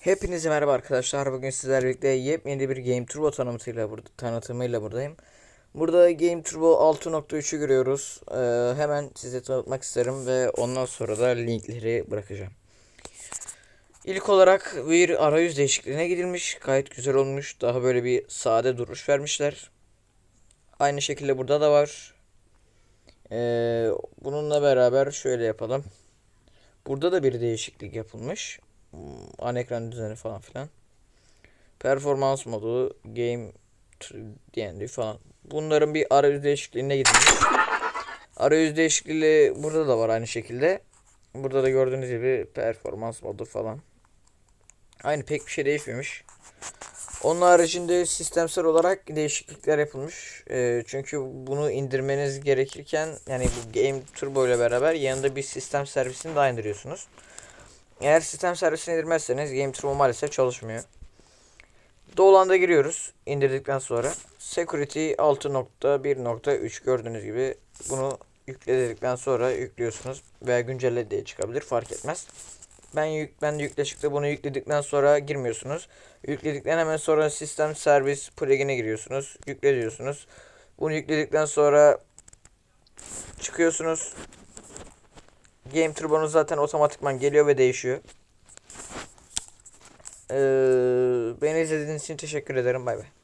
Hepinize merhaba arkadaşlar. Bugün sizlerle birlikte yepyeni bir Game Turbo tanıtımıyla burada tanıtımıyla buradayım. Burada Game Turbo 6.3'ü görüyoruz. Ee, hemen size tanıtmak isterim ve ondan sonra da linkleri bırakacağım. İlk olarak bir arayüz değişikliğine gidilmiş. Gayet güzel olmuş. Daha böyle bir sade duruş vermişler. Aynı şekilde burada da var. Ee, bununla beraber şöyle yapalım. Burada da bir değişiklik yapılmış. Hmm, Ana ekran düzeni falan filan. Performans modu, game D&D falan. Bunların bir arayüz değişikliğine gidilmiş. Arayüz değişikliği burada da var aynı şekilde. Burada da gördüğünüz gibi performans modu falan. Aynı pek bir şey değişmemiş. Onun haricinde sistemsel olarak değişiklikler yapılmış. Ee, çünkü bunu indirmeniz gerekirken yani bu Game Turbo ile beraber yanında bir sistem servisini daha indiriyorsunuz. Eğer sistem servisini indirmezseniz Game Turbo maalesef çalışmıyor. Dolan'da giriyoruz indirdikten sonra. Security 6.1.3 gördüğünüz gibi bunu yükledikten sonra yüklüyorsunuz veya güncelle diye çıkabilir fark etmez. Ben yük ben yükle çıktı bunu yükledikten sonra girmiyorsunuz. Yükledikten hemen sonra sistem servis plugin'e giriyorsunuz. Yükle diyorsunuz. Bunu yükledikten sonra çıkıyorsunuz. Game Turbo'nuz zaten otomatikman geliyor ve değişiyor. Ee, beni izlediğiniz için teşekkür ederim. Bay bay.